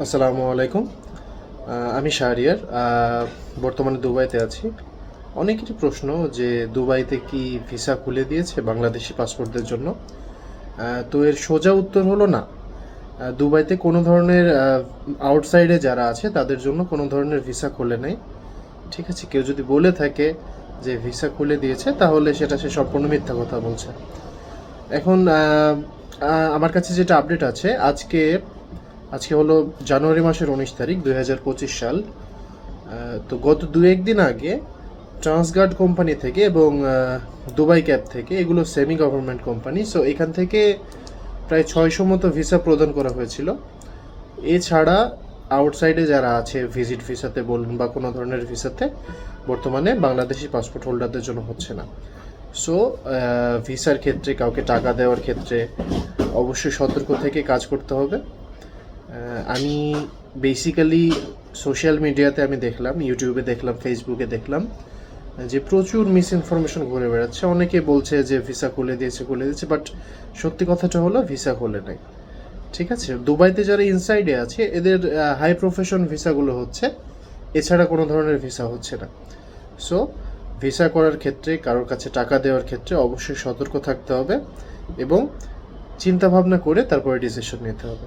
আসসালামু আলাইকুম। আমি শাহরিয়ার। বর্তমানে দুবাইতে আছি। অনেকেরই প্রশ্ন যে দুবাইতে কি ভিসা খুলে দিয়েছে বাংলাদেশি পাসপোর্টদের জন্য? তো এর সোজা উত্তর হলো না। দুবাইতে কোনো ধরনের আউটসাইডে যারা আছে, তাদের জন্য কোনো ধরনের ভিসা খুলে নেই। ঠিক আছে, কেউ যদি বলে থাকে যে ভিসা খুলে দিয়েছে, তাহলে সেটা সে সম্পূর্ণ মিথ্যা কথা বলছে। এখন আমার কাছে যেটা আপডেট আছে, আজকে আজকে হলো জানুয়ারি মাসের উনিশ তারিখ, দুই হাজার পঁচিশ সাল। তো গত দু একদিন আগে ট্রান্সগার্ড কোম্পানি থেকে এবং দুবাই ক্যাব থেকে এগুলো সেমি গভর্নমেন্ট কোম্পানি সো এখান থেকে প্রায় ছয়শো মতো ভিসা প্রদান করা হয়েছিল। এছাড়া আউটসাইডে যারা আছে ভিজিট ভিসাতে বলুন বা কোনো ধরনের ভিসাতে, বর্তমানে বাংলাদেশি পাসপোর্ট হোল্ডারদের জন্য হচ্ছে না। সো ভিসার ক্ষেত্রে কাউকে টাকা দেওয়ার ক্ষেত্রে অবশ্যই সতর্ক থেকে কাজ করতে হবে। আমি বেসিক্যালি সোশ্যাল মিডিয়াতে আমি দেখলাম ইউটিউবে দেখলাম ফেসবুকে দেখলাম যে প্রচুর মিস ইনফরমেশন ঘুরে বেড়াচ্ছে। অনেকে বলছে যে ভিসা খুলে দিয়েছে খুলে দিয়েছে বাট সত্যি কথাটা হলো ভিসা খুলে নাই। ঠিক আছে? দুবাইতে যারা ইনসাইডে আছে, এদের হাই প্রফেশন ভিসাগুলো হচ্ছে, এছাড়া কোনো ধরনের ভিসা হচ্ছে না। সো ভিসা করার ক্ষেত্রে, কারোর কাছে টাকা দেওয়ার ক্ষেত্রে অবশ্যই সতর্ক থাকতে হবে এবং চিন্তা ভাবনা করে তারপরে ডিসিশন নিতে হবে।